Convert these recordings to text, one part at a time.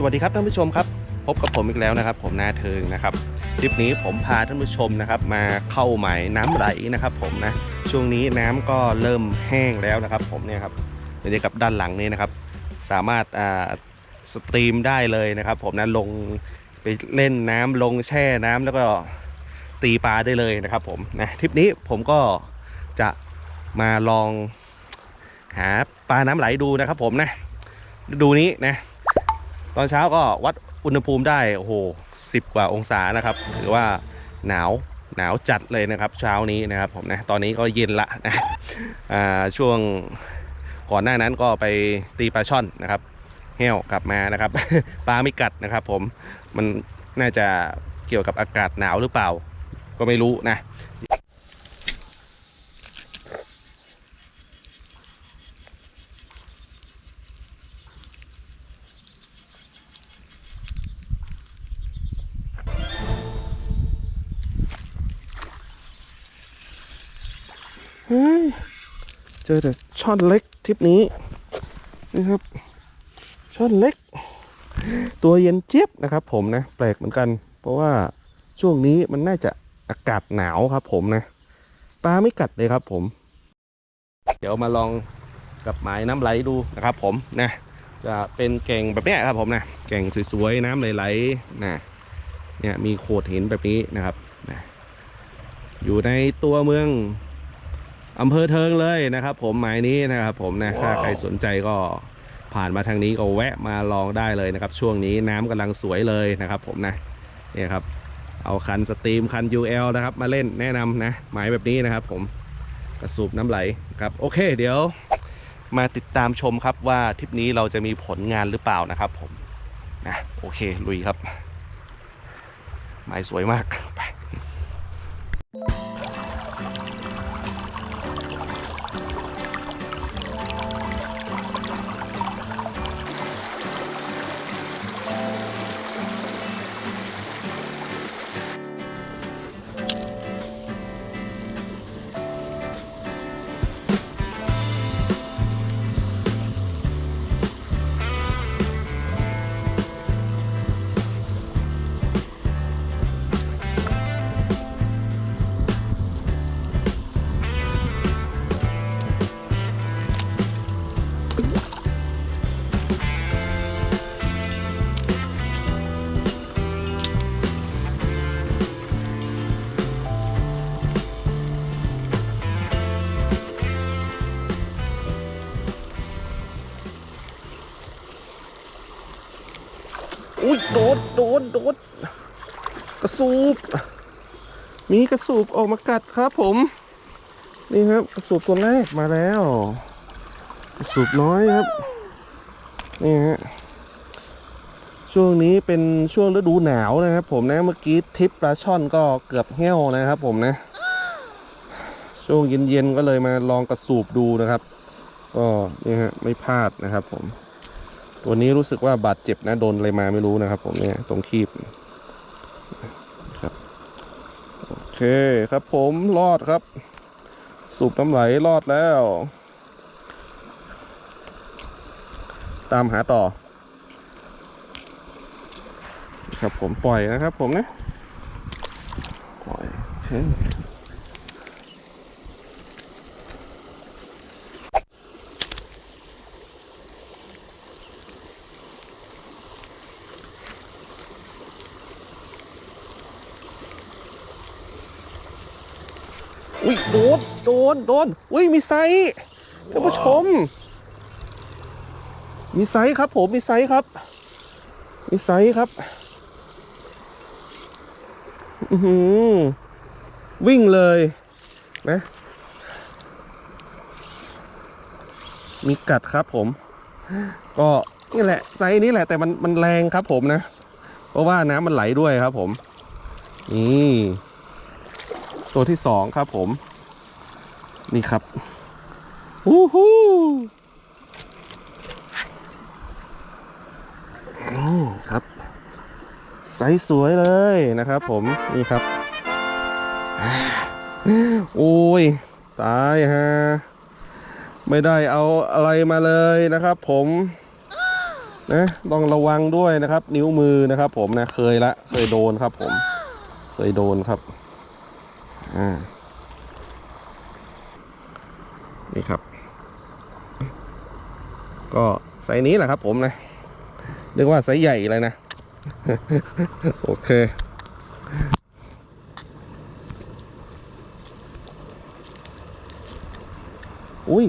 สวัสดีครับท่านผู้ชมครับ พบกับผมอีกแล้วนะครับ ผมนาเทิงนะครับคลิปนี้ผมพาท่านผู้ชมนะครับ มาเข้าหมายน้ำไหลนะครับ ผมนะช่วงนี้น้ำก็เริ่มแห้งแล้วนะครับ ผมเนี่ยครับเดี๋ยวกับด้านหลังนี้นะครับ สามารถอ่าสตรีมได้เลยนะครับ ผมนะลงไปเล่นน้ำลงแช่น้ำแล้วก็ตีปลาได้เลยนะครับ ผมนะทริปนี้ผมก็จะมาลองหาปลาน้ำไหลดูนะครับ ผมนะดูนี้นะ ตอนเช้าก็วัดอุณหภูมิได้โอ้โหสิบกว่าองศานะครับถือว่าหนาวหนาวจัดเลยนะครับ เช้านี้นะครับผมนะตอนนี้ก็เย็นละนะอ่าช่วงก่อนหน้านั้นก็ไปตีปลาช่อนนะครับแห้วกลับมานะครับปลาไม่กัดนะครับ ผมมันน่าจะเกี่ยวกับอากาศหนาวหรือเปล่า ก็ไม่รู้นะ เจอแต่ช่อนเล็กทริปนี้นะครับ ช่อนเล็ก ตัวเย็นเจี๊ยบนะครับ ผมนะแปลกเหมือนกัน เพราะว่าช่วงนี้มันน่าจะอากาศหนาวครับ ผมนะปลาไม่กัดเลยครับ ผม เดี๋ยวมาลองกับหมายน้ำไหลดูนะครับ ผมนะจะเป็นเก่งแบบนี้ครับผมนะเก่งสวยๆน้ำไหลๆนะเนี่ยมีโขดหินแบบนี้นะครับนะอยู่ในตัวเมือง อำเภอเทิงเลยนะครับ ผมหมายนี้นะครับ ผมนะถ้าใครสนใจก็ผ่านมาทางนี้ก็แวะมาลองได้เลยนะครับ ช่วงนี้น้ำกำลังสวยเลยนะครับ ผมนะเนี่ยครับ เอาคันสตรีมคัน UL นะครับ มาเล่นแนะนำนะ หมายแบบนี้นะครับ ผมกระสูบน้ำไหลครับ โอเค เดี๋ยวมาติดตามชมครับว่าทริปนี้เราจะมีผลงานหรือเปล่านะครับ ผมนะโอเคลุยครับ หมายสวยมากไป อุ้ยโดดโดดโดดกระสูบ มีกระสูบออกมากัดครับผม นี่ครับกระสูบตัวแรกมาแล้ว กระสูบน้อยครับ นี่ฮะ ช่วงนี้เป็นช่วงฤดูหนาวนะครับ ผมนะ เมื่อกี้ทริปปลาช่อนก็เกือบแห้วนะครับผมนะ ช่วงเย็นๆก็เลยมาลองกระสูบดูนะครับ ก็นี่ฮะไม่พลาดนะครับผม ตัวนี้รู้สึกว่าบาดเจ็บนะโดนอะไรมาไม่รู้นะครับ ผมเนี่ยตรงคีบครับโอเคครับผมรอดครับ สูบน้ำไหลรอดแล้ว ตามหาต่อ ครับผมปล่อยนะครับผมนะปล่อยโอเค อุ้ยโด นโดนอุ้ยมีไซส์ท่านผู้ชม มีไซส์ครับผมมีไซส์ครับ มีไซส์ครับอือหือวิ่งเลยนะมีกัดครับผม ก็นี่แหละไซส์นี้แหละแต่มันมันแรงครับผมนะ เพราะว่าน้ำมันไหลด้วยครับผม นี่ ตัวที่สองครับผม นี่ครับฮู้ฮู้อืมครับไซส์สวยเลยนะครับผมนี่ครับ โอ้ย ตายฮะ ไม่ได้เอาอะไรมาเลยนะครับผมนะต้องระวังด้วยนะครับ นิ้วมือนะครับผมนะเคยละ เคยโดนครับผม เคยโดนครับอ่า นี่ครับ ก็ไซส์นี้แหละครับ ผมนะเรียกว่าไซส์ใหญ่เลยนะ โอเคอุ้ย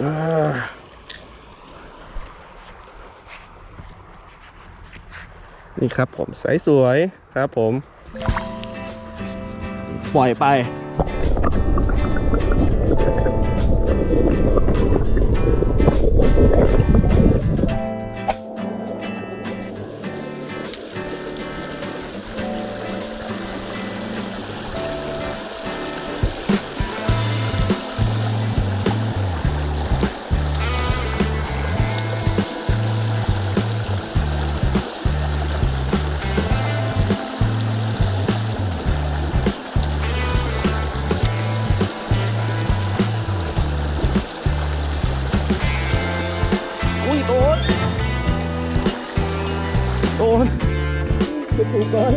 อ่ นี่ครับผมใสสวยครับผม ปล่อยไป โดนเป็นถูกก่อน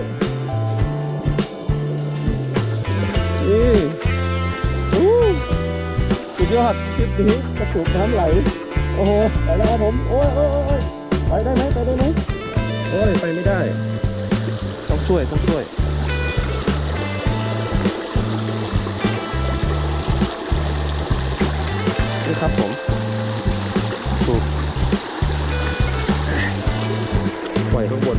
นี่อู้สุดยอดคลิปนี้กระตุกน้ำไหล โอ้โห ไปแล้วครับผม โอ้ยโอ้ยไปได้ไหมไปได้ไหมโอ้ย ไปไม่ได้ ต้องช่วย ต้องช่วยนี่ครับผมสูบ ปล่อยข้างบน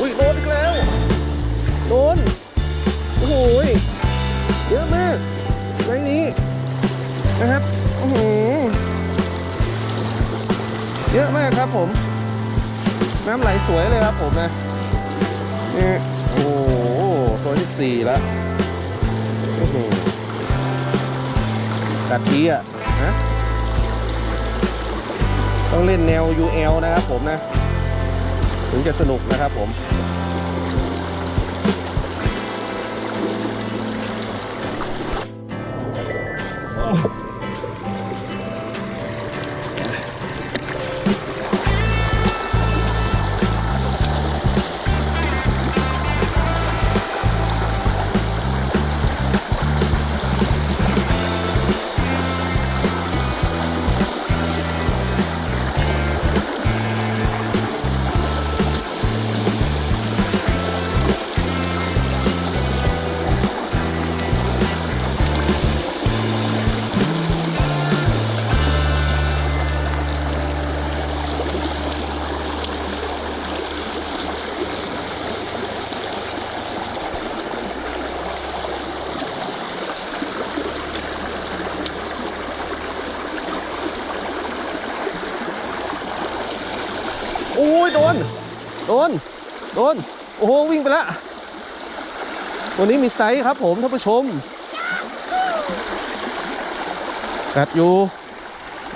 อุ้ยโดนอีกแล้ว โดน โอ้โหเยอะมากไซส์นี้นะครับ ครับผม น้ำไหลสวยเลยครับผมนะนี่โอ้โหตัวที่สี่แล้วโอ้โหกัดทีอะนะต้องเล่นแนว UL นะครับผมนะ ถึงจะสนุกนะครับผมโอ้ โดน โดน โดน โอ้โห วิ่งไปล้วตัวนี้มีไซส์ครับผมท่านผู้ชม กัดอยู่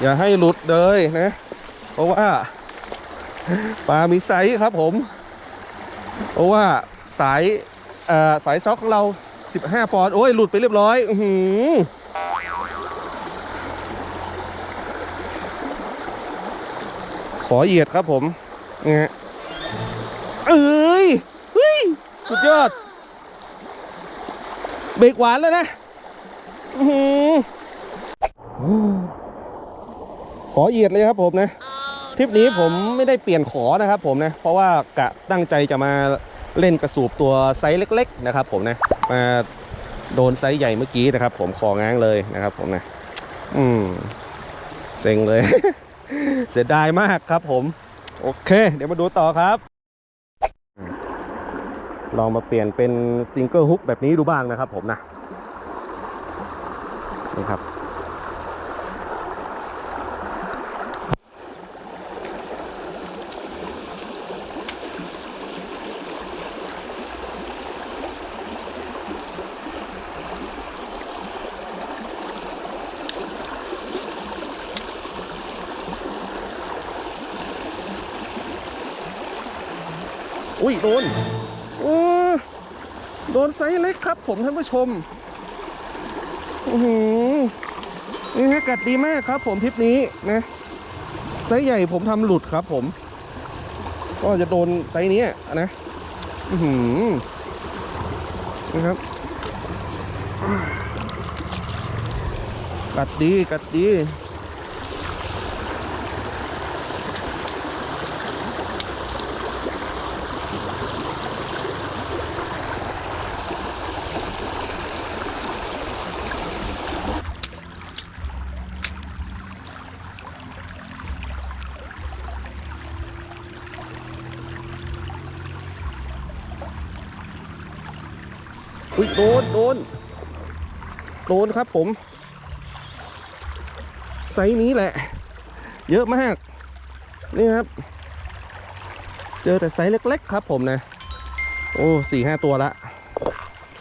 อย่าให้หลุดเลยนะ เพราะว่าปลามีไซส์ครับผม เพราะว่าสายสายซ็อกของเรา 15 ปอนด์โอ้ย หลุดไปเรียบร้อยอืขอเหยียดครับผม นะฮะเอ้ยเฮ้ยสุดยอด เบรกหวานแล้วนะอือขอเหยียดเลยครับผมนะทริปนี้ผมไม่ได้เปลี่ยนขอนะครับผมนะ เพราะว่ากะตั้งใจจะมาเล่นกระสูบตัวไซส์เล็ก ๆ นะครับ ผมนะมาโดนไซส์ใหญ่เมื่อกี้นะครับ ผมของ้างเลยนะครับ ผมนะ อืมเซ็งเลย เสียดายมากครับผม โอเค เดี๋ยวมาดูต่อครับ ลองมาเปลี่ยนเป็นซิงเกิลฮุกแบบนี้ดูบ้างนะครับผมนะ นี่ครับ อุ้ยโดนโอ้โดนไซส์เล็กครับ ผมท่านผู้ชมอือหือนี่ฮะกัดดีมากครับ ผมทริปนี้นะไซส์ใหญ่ผมทำหลุดครับ ผม ก็จะโดนไซส์นี้นะอือหือนะครับกัดดีกัดดี ยโดนโดนโดนครับผม ไซส์นี้แหละ เยอะมาก นี่ครับ เจอแต่ไซส์เล็ก ๆ ครับผมนะ โอ้สี่ห้าตัวละ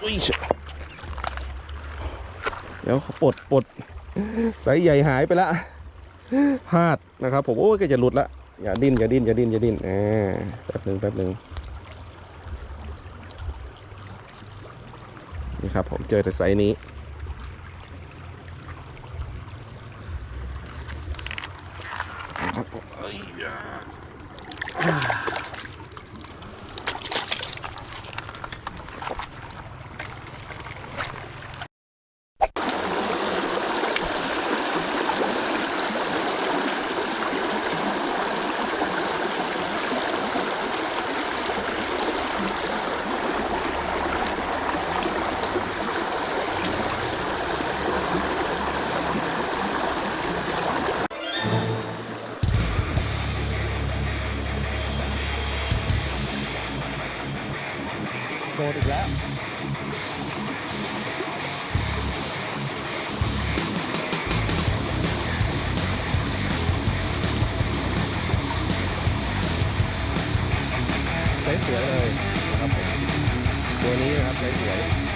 อุ้ยเดี๋ยวปลดปลดไซส์ใหญ่หายไปละพลาดนะครับผม โอ้ยก็จะหลุดละอย่าดิ้นอย่าดิ้นอย่าดิ้นอย่าดิ้นอ่าแป๊บหนึ่งแป๊บหนึ่งนี่ครับผม เจอแต่ไซส์นี้ ครับ สวยเลยนะครับผมตัวนี้นะครับสวย